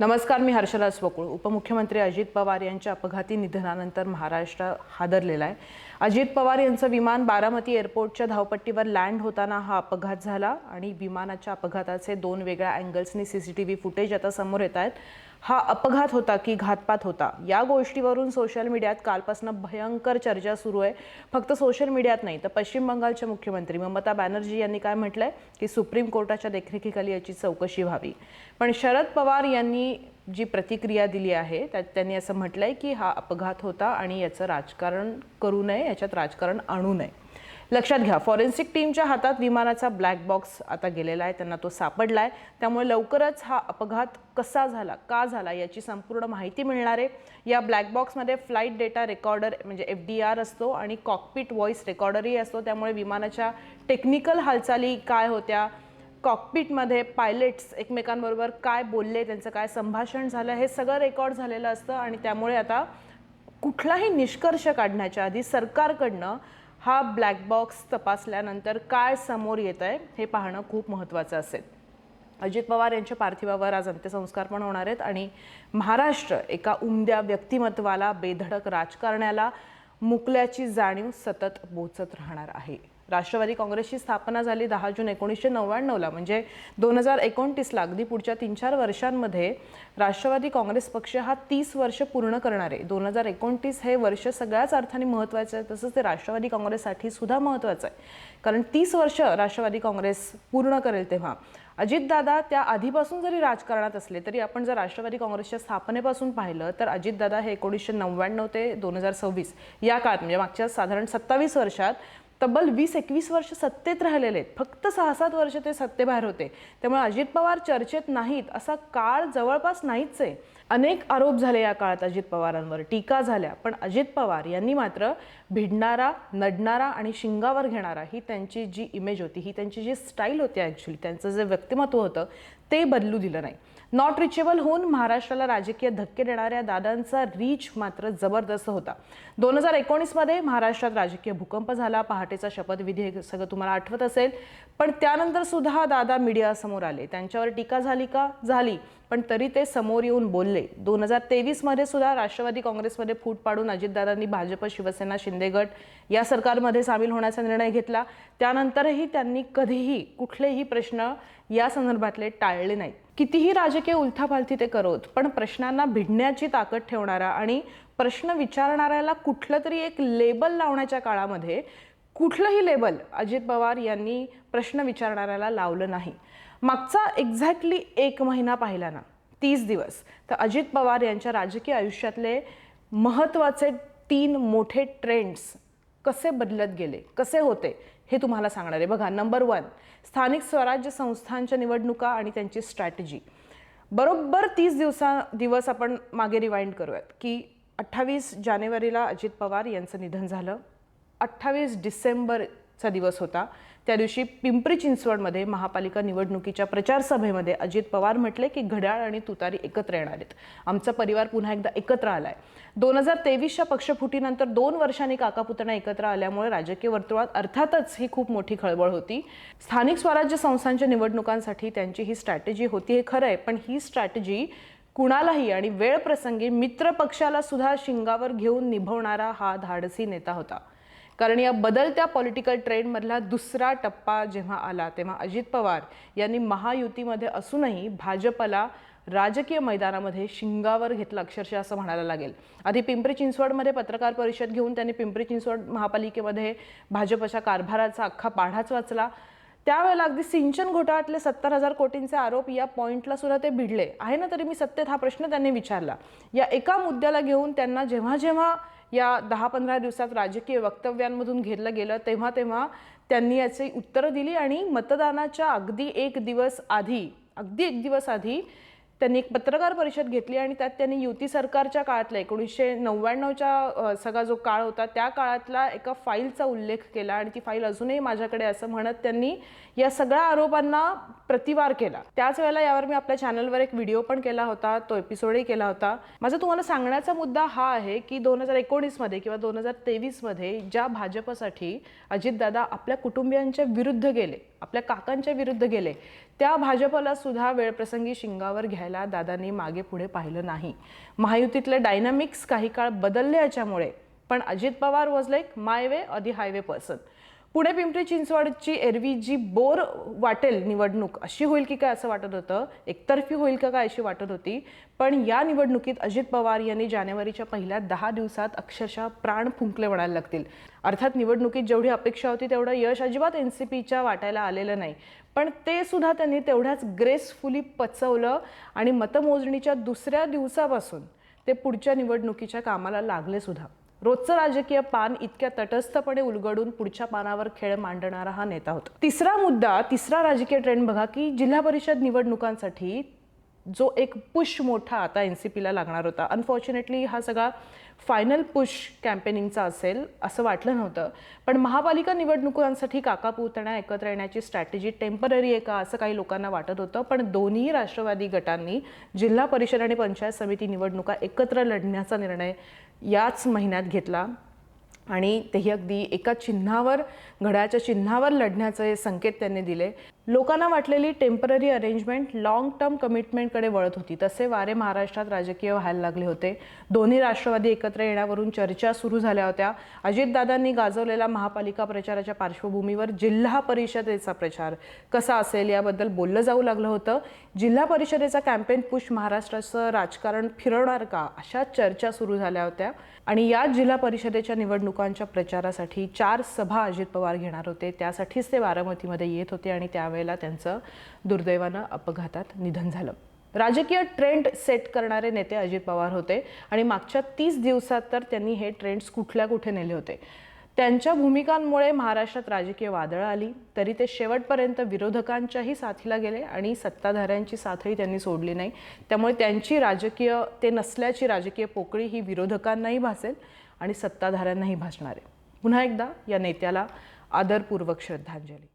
नमस्कार मी हर्षला स्वकुळ. उपमुख्यमंत्री अजित पवार यांच्या अपघाती निधनानंतर महाराष्ट्र हादरलेला आहे. अजित पवार यांचं विमान बारामती एअरपोर्टच्या धावपट्टीवर लँड होताना हा अपघात झाला आणि विमानाच्या अपघाताचे दोन वेगळ्या अँगल्सनी C C T V footage आता समोर येत आहेत. हा अपघात होता की घातपात होता? या गोष्टीवरून सोशल मीडियात कालपासून भयंकर चर्चा सुरू आहे. फक्त सोशल मीडियात नाही तर पश्चिम बंगालच्या मुख्यमंत्री ममता बॅनर्जी यांनी काय म्हटलंय? की सुप्रीम कोर्टाच्या देखरेखीखाली याची चौकशी व्हावी. पण शरद पवार यांनी जी प्रतिक्रिया दिली आहे त्यात त्यांनी असं म्हटलंय की हा अपघात होता आणि याचं राजकारण करू नये याच्यात राजकारण आणू नये. लक्षात घ्या फॉरेन्सिक टीमच्या हातात विमानाचा ब्लॅक बॉक्स आता गेलेला आहे त्यांना तो सापडला आहे त्यामुळे लवकरच हा अपघात कसा झाला का झाला याची संपूर्ण माहिती मिळणार आहे. या ब्लॅक बॉक्समध्ये फ्लाईट डेटा रेकॉर्डर म्हणजे एफ डी आर असतो आणि कॉकपिट व्हॉइस रेकॉर्डरही असतो. त्यामुळे विमानाच्या टेक्निकल हालचाली काय होत्या कॉकपिटमध्ये पायलट्स एकमेकांबरोबर काय बोलले त्यांचं काय संभाषण झालं हे सगळं रेकॉर्ड झालेलं असतं. आणि त्यामुळे आता कुठलाही निष्कर्ष काढण्याच्या आधी सरकारकडनं हा ब्लॅक बॉक्स तपासल्यानंतर काय समोर येत आहे हे पाहणं खूप महत्त्वाचं असेल. अजित पवार यांच्या पार्थिवावर आज अंत्यसंस्कार पण होणार आहेत आणि महाराष्ट्र एका उमद्या व्यक्तिमत्वाला बेधडक राजकारण्याला मुकल्याची जाणीव सतत बोचत राहणार आहे. राष्ट्रवादी काँग्रेसची स्थापना झाली दहा जून एकोणीसशे नव्याण्णवला म्हणजे दोन हजार एकोणतीसला अगदी पुढच्या तीन चार वर्षांमध्ये राष्ट्रवादी काँग्रेस पक्ष हा तीस वर्ष पूर्ण करणार. आहे दोन हजार एकोणतीस हे वर्ष सगळ्याच अर्थाने महत्त्वाचं आहे तसंच ते राष्ट्रवादी काँग्रेससाठी सुद्धा महत्त्वाचं आहे. कारण तीस वर्ष राष्ट्रवादी काँग्रेस पूर्ण करेल तेव्हा अजितदादा त्या आधीपासून जरी राजकारणात असले तरी आपण जर राष्ट्रवादी काँग्रेसच्या स्थापनेपासून पाहिलं तर अजितदादा हे एकोणीसशे नव्याण्णव ते दोन हजार सव्वीस या काळात म्हणजे मागच्या साधारण सत्तावीस वर्षात तब्बल वीस एकवीस वर्ष सत्तेत राहिलेले आहेत. फक्त सहा सात वर्ष ते सत्तेबाहेर होते. त्यामुळे अजित पवार चर्चेत नाहीत असा काळ जवळपास नाहीच आहे. अनेक आरोप झाले या काळात अजित पवारांवर. टीका झाल्या पण अजित पवार यांनी मात्र भिडणारा नडणारा आणि शिंगावर घेणारा ही त्यांची जी इमेज होती ही त्यांची जी स्टाईल होती ॲक्च्युली त्यांचं जे व्यक्तिमत्व होतं ते बदलू दिलं नाही. नॉट रिचेबल होऊन महाराष्ट्राला राजकीय धक्के देणाऱ्या दादांचा रीच मात्र जबरदस्त होता. दोन हजार एकोणीसमध्ये महाराष्ट्रात राजकीय भूकंप झाला पहाटेचा शपथविधी हे सगळं तुम्हाला आठवत असेल पण त्यानंतर सुद्धा दादा मीडियासमोर आले. त्यांच्यावर टीका झाली का? झाली. पण तरी ते समोर येऊन बोलले. दोन हजार तेवीसमध्ये सुद्धा राष्ट्रवादी काँग्रेसमध्ये फूट पाडून अजितदादांनी भाजप शिवसेना शिंदे गट या सरकारमध्ये सामील होण्याचा निर्णय घेतला. त्यानंतरही त्यांनी कधीही कुठलेही प्रश्न या संदर्भातले टाळले नाहीत. कितीही राजकीय उलथापालथी ते करोत पण प्रश्नांना भिडण्याची ताकद ठेवणारा आणि प्रश्न विचारणाऱ्याला कुठलं तरी एक लेबल लावण्याच्या काळामध्ये कुठलंही लेबल अजित पवार यांनी प्रश्न विचारणाऱ्याला लावलं नाही. मागचा एक्झॅक्टली एक महिना पाहिला ना तीस दिवस. तर अजित पवार यांच्या राजकीय आयुष्यातले महत्त्वाचे तीन मोठे ट्रेंड्स कसे बदलत गेले कसे होते हे तुम्हाला सांगणार आहे. बघा नंबर वन स्थानिक स्वराज्य संस्थांच्या निवडणुका आणि त्यांची स्ट्रॅटेजी बरोबर तीस दिवसा दिवस आपण मागे रिवाइंड करूयात की अठ्ठावीस जानेवारीला अजित पवार यांचं निधन झालं. अठ्ठावीस डिसेंबरचा दिवस होता. त्या दिवशी पिंपरी चिंचवडमध्ये महापालिका निवडणुकीच्या प्रचारसभेमध्ये अजित पवार म्हटले की घड्याळ आणि तुतारी एकत्र येणार आहेत. आमचा परिवार पुन्हा एकदा एकत्र आलाय. दोन हजार तेवीसच्या पक्षफुटीनंतर दोन वर्षांनी काकापुतण्या एकत्र आल्यामुळे राजकीय वर्तुळात अर्थातच ही खूप मोठी खळबळ होती. स्थानिक स्वराज्य संस्थांच्या निवडणुकांसाठी त्यांची ही स्ट्रॅटेजी होती हे खरं आहे पण ही स्ट्रॅटेजी कुणालाही आणि वेळ प्रसंगी मित्र पक्षाला सुद्धा शिंगावर घेऊन निभवणारा हा धाडसी नेता होता. कारण या बदलत्या पॉलिटिकल ट्रेंडमधला दुसरा टप्पा जेव्हा आला तेव्हा अजित पवार यांनी महायुतीमध्ये असूनही भाजपला राजकीय मैदानामध्ये शिंगावर घेतलं अक्षरशः असं म्हणायला लागेल. आधी पिंपरी चिंचवडमध्ये पत्रकार परिषद घेऊन त्यांनी पिंपरी चिंचवड महापालिकेमध्ये भाजपच्या कारभाराचा अख्खा पाढाच वाचला. त्यावेळेला अगदी सिंचन घोटाळ्यातले सत्तर हजार कोटींचे आरोप या पॉईंटला सुद्धा ते भिडले. आहे ना तरी मी सत्तेत हा प्रश्न त्यांनी विचारला. या एका मुद्द्याला घेऊन त्यांना जेव्हा जेव्हा या दहा पंधरा दिवसात राजकीय वक्तव्यांमधून घेरलं गेलं तेव्हा तेव्हा त्यांनी याची उत्तरं दिली आणि मतदानाच्या अगदी एक दिवस आधी अगदी एक दिवस आधी त्यांनी एक पत्रकार परिषद घेतली आणि त्यात त्यांनी युती सरकारच्या काळातला एकोणीसशे नव्याण्णवच्या सगळा जो काळ होता त्या काळातला एका फाईलचा उल्लेख केला आणि ती फाईल अजूनही माझ्याकडे असं म्हणत त्यांनी या सगळ्या आरोपांना प्रतिवार केला. त्याच वेळेला यावर मी आपल्या चॅनलवर एक व्हिडिओ पण केला होता तो एपिसोडही केला होता. माझा तुम्हाला सांगण्याचा मुद्दा हा आहे की दोन हजार एकोणीसमध्ये किंवा दोन हजार तेवीसमध्ये ज्या भाजपसाठी अजितदादा आपल्या कुटुंबियांच्या विरुद्ध गेले आपल्या काकांच्या विरुद्ध गेले त्या भाजपला सुद्धा वेळप्रसंगी शिंगावर घ्यायला दादांनी मागे पुढे पाहिलं नाही. महायुतीतले डायनामिक्स काही काळ बदलले याच्यामुळे पण Ajit Pawar was like my way or the highway person Pune Pimpri चिंचवडची एरवी जी बोर वाटेल निवडणूक अशी होईल की काय असं वाटत होतं? एकतर्फी होईल का काय अशी वाटत होती? पण या निवडणुकीत अजित पवार यांनी जानेवारीच्या पहिल्या दहा दिवसात अक्षरशः प्राण फुंकले म्हणायला लागतील. अर्थात निवडणुकीत जेवढी अपेक्षा होती तेवढं यश अजिबात एन सी पीच्या वाटायला आलेलं नाही. पण ते सुद्धा त्यांनी तेवढ्याच ग्रेसफुली पचवलं आणि मतमोजणीच्या दुसऱ्या दिवसापासून ते पुढच्या निवडणुकीच्या कामाला लागले सुद्धा. रोजचं राजकीय पान इतक्या तटस्थपणे उलगडून पुढच्या पानावर खेळ मांडणारा हा नेता होता. तिसरा मुद्दा तिसरा राजकीय ट्रेंड बघा की जिल्हा परिषद निवडणुकांसाठी जो एक पुश मोठा आता एन सी पीला लागणार होता. अनफॉर्च्युनेटली हा सगळा फायनल पुश कॅम्पेनिंगचा असेल असं वाटलं नव्हतं. पण महापालिका निवडणुकांसाठी काका पुतण्या एकत्र येण्याची स्ट्रॅटेजी टेंपररी आहे का असं काही लोकांना वाटत होतं. पण दोन्ही राष्ट्रवादी गटांनी जिल्हा परिषद आणि पंचायत समिती निवडणुका एकत्र लढण्याचा निर्णय याच महिन्यात घेतला. आणि तेही अगदी एका चिन्हावर घड्याच्या चिन्हावर लढण्याचे संकेत त्यांनी दिले. लोकांना वाटलेली टेंपररी अरेंजमेंट लॉंग टर्म कमिटमेंटकडे वळत होती. तसे वारे महाराष्ट्रात राजकीय व्हायला लागले होते. दोन्ही राष्ट्रवादी एकत्र येण्यावरून चर्चा सुरू झाल्या होत्या. अजितदादांनी गाजवलेला महापालिका प्रचाराच्या पार्श्वभूमीवर जिल्हा परिषदेचा प्रचार कसा असेल याबद्दल बोललं जाऊ लागलं होतं. जिल्हा परिषदेचा कॅम्पेन पुश महाराष्ट्राचं राजकारण फिरवणार का अशा चर्चा सुरू झाल्या होत्या. आणि या जिल्हा परिषदेच्या निवडणुकांच्या प्रचारासाठी चार सभा अजित पवार घेणार होते. त्यासाठीच ते बारामतीमध्ये येत होते आणि त्या त्यावेळेला त्यांचं दुर्दैवानं अपघातात निधन झालं. राजकीय ट्रेंड सेट करणारे नेते अजित पवार होते आणि मागच्या तीस दिवसात तर त्यांनी हे ट्रेंड्स कुठल्या कुठे नेले होते. त्यांच्या भूमिकांमुळे महाराष्ट्रात राजकीय वादळं आली तरी ते शेवटपर्यंत विरोधकांच्याही साथीला गेले आणि सत्ताधाऱ्यांची साथही त्यांनी सोडली नाही. त्यामुळे त्यांची राजकीय ते नसल्याची राजकीय पोकळी ही विरोधकांनाही भासेल आणि सत्ताधाऱ्यांनाही भासणार आहे. पुन्हा एकदा या नेत्याला आदरपूर्वक श्रद्धांजली.